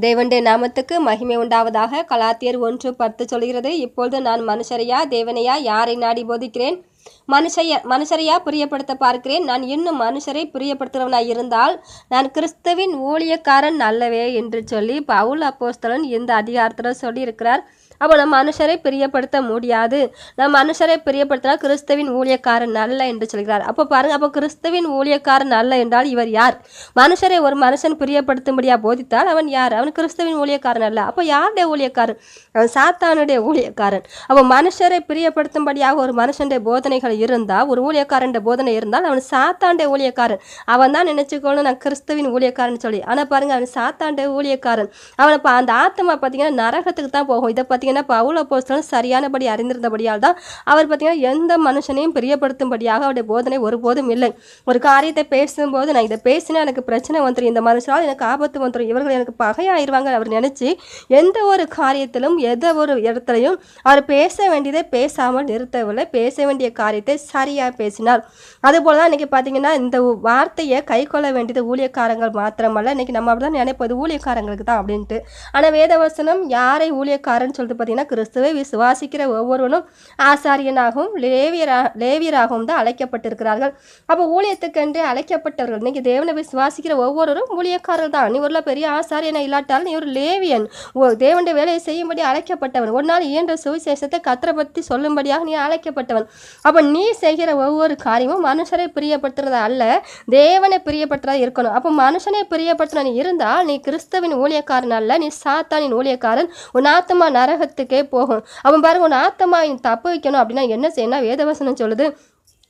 தேவனுடைய நாமத்துக்கு மகிமை உண்டாவதாக கலாத்தியர் ஒன்று பத்து சொல்கிறது இப்பொழுது நான் மனுஷரையா தேவனையா யாரை நாடி போதிக்கிறேன்? மனுஷைய மனுஷரையா பிரியப்படுத்த பார்க்கிறேன்? நான் இன்னும் மனுஷரை பிரியப்படுத்துகிறவனாய் இருந்தால் நான் கிறிஸ்துவின் ஊழியக்காரன் அல்லவே என்று சொல்லி பவுல் அப்போஸ்தலன் இந்த அதிகாரத்தில் சொல்லியிருக்கிறார். அப்போ நம்ம மனுஷரை பிரியப்படுத்த முடியாது. நம்ம மனுஷரை பிரியப்படுத்தினா கிறிஸ்துவின் ஊழியக்காரன் நல்ல என்று சொல்கிறார். அப்போ பாருங்க அப்போ கிறிஸ்துவின் ஊழியக்காரன் நல்ல என்றால் இவர் யார்? மனுஷரை ஒரு மனுஷன் பிரியப்படுத்தும்படியா போதித்தால் அவன் யார்? அவன் கிறிஸ்துவின் ஊழியக்காரன் அல்ல. அப்போ யாருடைய ஊழியக்காரன்? அவன் சாத்தானுடைய ஊழியக்காரன். அப்போ மனுஷரை பிரியப்படுத்தும்படியாக ஒரு மனுஷனுடைய போதனைகள் இருந்தால் ஒரு ஊழியக்காரன் போதனை இருந்தால் அவன் சாத்தாண்டே ஊழியக்காரன். அவன் தான் நினைச்சுக்கணும் நான் கிறிஸ்துவின் ஊழியக்காரன் சொல்லி. ஆனால் பாருங்க அவன் சாத்தாண்டே ஊழியக்காரன். அவனை அந்த ஆத்மா பார்த்தீங்கன்னா நரகத்துக்கு தான் போகும். இதை பார்த்தீங்கன்னா பவுல போஸ்டலும் சரியானபடி அறிந்திருந்தபடியால் தான் அவர் பார்த்தீங்கன்னா எந்த மனுஷனையும் பிரியப்படுத்தும்படியாக அவருடைய போதனை ஒருபோதும் இல்லை. ஒரு காரியத்தை பேசும்போது நான் இதை பேசினா எனக்கு பிரச்சனை வந்துடும் இந்த மனுஷனால் எனக்கு ஆபத்து வந்துடும் இவர்கள் எனக்கு பகையாயிருவாங்க. அவர் நினச்சி எந்த ஒரு காரியத்திலும் எந்த ஒரு இடத்துலையும் அவர் பேச வேண்டியதை பேசாமல் நிறுத்தவில்லை. பேச வேண்டிய காரியத்தை சரியாக பேசினார். அதுபோல் தான் இன்றைக்கி பார்த்தீங்கன்னா இந்த வார்த்தையை கை கொள்ள வேண்டியது ஊழியக்காரங்கள் மாத்திரமல்ல. இன்றைக்கி நம்ம அப்படி தான் நினைப்பது ஊழியக்காரங்களுக்கு தான் அப்படின்ட்டு. ஆனால் வேதவசனம் யாரை ஊழியக்காரன் சொல்லிட்டு பார்த்தீங்கன்னா கிறிஸ்துவை விசுவாசிக்கிற ஒவ்வொருவனும் ஆசாரியனாகவும் லேவியரா லேவியராகவும் தான் அழைக்கப்பட்டிருக்கிறார்கள். அப்போ ஊழியத்துக்கென்று அழைக்கப்பட்டவர்கள் இன்னைக்கு தேவனை விசுவாசிக்கிற ஒவ்வொருவரும் ஊழியக்காரர்கள் தான். நீ ஒரு பெரிய ஆசாரியனை இல்லாட்டாலும் நீ ஒரு லேவியன். ஓ தேவனுடைய வேலையை செய்யும்படி அழைக்கப்பட்டவன். ஒரு நாள் இயன்ற சுவிசேஷத்தை கத்தரை பற்றி சொல்லும்படியாக நீ அழைக்கப்பட்டவன். அப்போ நீ செய்கிற ஒவ்வொரு காரியமும் மனுஷரை பிரியப்படுத்துறது அல்ல தேவனை பிரியப்படுத்துறதா இருக்கணும். அப்போ மனுஷனை பிரியப்படுத்தின நீ இருந்தால் நீ கிறிஸ்தவின் ஊழியக்காரன் அல்ல நீ சாத்தானின் ஊழியக்காரன். உன் ஆத்மா நரகத்துக்கே போகும். அவன் பாருங்க உன் ஆத்தமா தப்பு வைக்கணும் அப்படின்னா என்ன செய்யணும்? வேதவசனம் சொல்லுது.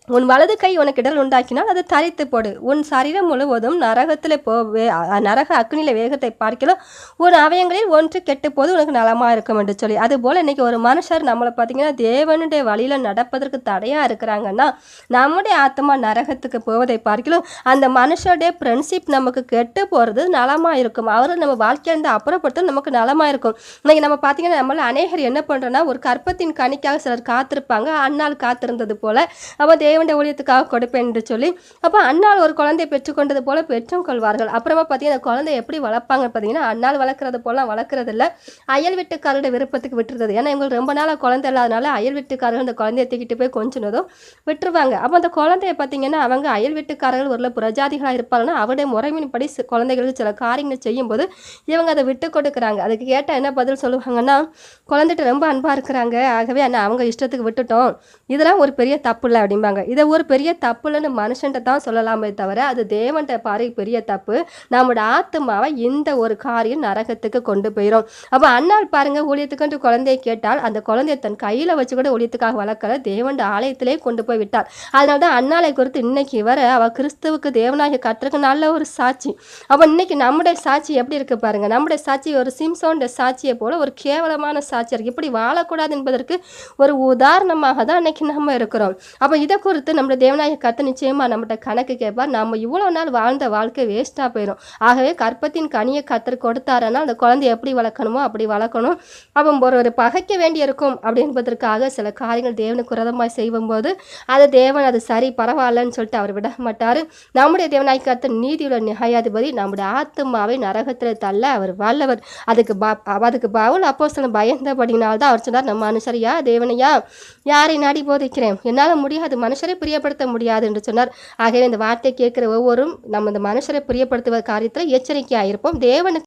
உன் வலது கை உனக்கு இடல் உண்டாக்கினால் அதை தரித்து போடு. உன் சரீரம் முழுவதும் நரகத்தில் போ வே நரக அக்னியில வேகத்தை பார்க்கலாம் உன் அவயங்களில் ஒன்று கெட்டு போது உனக்கு நலமாக இருக்கும் என்று சொல்லி. அதுபோல் இன்றைக்கி ஒரு மனுஷர் நம்மளை பார்த்தீங்கன்னா தேவனுடைய வழியில் நடப்பதற்கு தடையாக இருக்கிறாங்கன்னா நம்முடைய ஆத்மா நரகத்துக்கு போவதை பார்க்கலாம் அந்த மனுஷருடைய ஃப்ரெண்ட்ஷிப் நமக்கு கெட்டு போகிறது நலமாக இருக்கும். அவரை நம்ம வாழ்க்கையிலேருந்து அப்புறப்படுத்த நமக்கு நலமாக இருக்கும். இன்றைக்கி நம்ம பார்த்திங்கன்னா நம்மள அநேகர் என்ன பண்ணுறோன்னா ஒரு கற்பத்தின் கணிக்காக சிலர் காத்திருப்பாங்க. அன்னால் காத்திருந்தது போல் அப்போ தேவண்ட ஊழியத்துக்காக கொடுப்பேன் என்று சொல்லி அப்போ அண்ணால் ஒரு குழந்தையை பெற்றுக்கொண்டது போல பெற்றும் கொள்வார்கள். அப்புறமா பார்த்தீங்கன்னா அந்த குழந்தை எப்படி வளர்ப்பாங்க பார்த்தீங்கன்னா அண்ணால் வளர்க்குறது போலாம் வளர்க்குறது இல்லை அயல் வீட்டுக்காரோட விருப்பத்துக்கு விட்டுறது ஏன்னா இவங்களுக்கு ரொம்ப நாளாக குழந்தை இல்லாதனால அயல் வீட்டுக்காரர்கள் அந்த குழந்தைய தூக்கிட்டு போய் கொஞ்சினதும் விட்டுருவாங்க. அப்போ அந்த குழந்தைய பார்த்தீங்கன்னா அவங்க அயல் வீட்டுக்காரர்கள் ஒரு பிரஜாதிகளாக இருப்பாங்கன்னா அவருடைய முறைமையின்படி குழந்தைகளுக்கு சில காரியங்கள் செய்யும்போது இவங்க அதை விட்டு கொடுக்குறாங்க. அதுக்கு கேட்டால் என்ன பதில் சொல்லுவாங்கன்னா குழந்தைகிட்ட ரொம்ப அன்பாக இருக்கிறாங்க. ஆகவே அண்ணா அவங்க இஷ்டத்துக்கு விட்டுட்டோம். இதெல்லாம் ஒரு பெரிய தப்பு இல்லை அப்படிம்பாங்க. இதை ஒரு பெரிய தப்புலன்னு மனுஷன்ட்ட தான் சொல்லலாமே தவிர அது தேவன்ட்ட பாரு பெரிய தப்பு. நம்மளோட ஆத்மாவை இந்த ஒரு காரியம் நரகத்துக்கு கொண்டு போயிடும் அப்போ அன்னால் பாருங்க ஊழியத்துக்கு குழந்தையை கேட்டால் அந்த குழந்தையை தன் கையில் வச்சு கூட ஊழியத்துக்காக வளர்க்கல தேவண்ட ஆலயத்திலே கொண்டு போய் விட்டார் அதனால தான் அன்னாலை குறித்து இன்னைக்கு வர அவ கிறிஸ்துவுக்கு தேவனாகிய கற்றுக்கு நல்ல ஒரு சாட்சி. அப்போ இன்னைக்கு நம்முடைய சாட்சி எப்படி இருக்கு பாருங்க? நம்முடைய சாட்சி ஒரு சிம்சோண்ட சாட்சியை போல ஒரு கேவலமான சாட்சியாக இருக்கு. இப்படி வாழக்கூடாது என்பதற்கு ஒரு உதாரணமாக தான் இன்னைக்கு நம்ம இருக்கிறோம். அப்போ இதை குறித்து நம்முடைய தேவநாயக கற்று நிச்சயமா நம்மகிட்ட கணக்கு கேட்பார். நம்ம இவ்வளோ நாள் வாழ்ந்த வாழ்க்கை வேஸ்ட்டாக போயிடும். ஆகவே கற்பத்தின் கனியை கத்தர் கொடுத்தாருன்னா அந்த குழந்தைய எப்படி வளர்க்கணுமோ அப்படி வளர்க்கணும். அப்போ ஒரு ஒரு பகைக்க வேண்டியிருக்கும் அப்படின்பதற்காக சில காரியங்கள் தேவனுக்கு விரதமாய் செய்யும்போது அது தேவன் அது சரி பரவாயில்லன்னு சொல்லிட்டு அவர் விட மாட்டார் நம்முடைய தேவனாய் கர்த்தர் நீதியுள்ள நியாயாதிபதி நம்முடைய ஆத்மாவை நரகத்தில் தள்ள அவர் வல்லவர். அதுக்கு பா அதுக்கு பவுல் அப்போ சில பயந்தபடினால்தான் அவர் சொன்னார் நம்ம மனுஷரையா தேவனையா? யாரை நாடி போதிக்கிறேன்? என்னால் முடியாது. மனுஷரை பிரியப்படுத்த முடியாது என்று சொன்னார். ஆகவே இந்த வார்த்தை கேட்கிற ஒவ்வொரும் நம்ம இந்த மனுஷரை பிரியப்படுத்துவ காரியத்தில் எச்சரிக்கையாக இருப்போம். தேவனுக்கு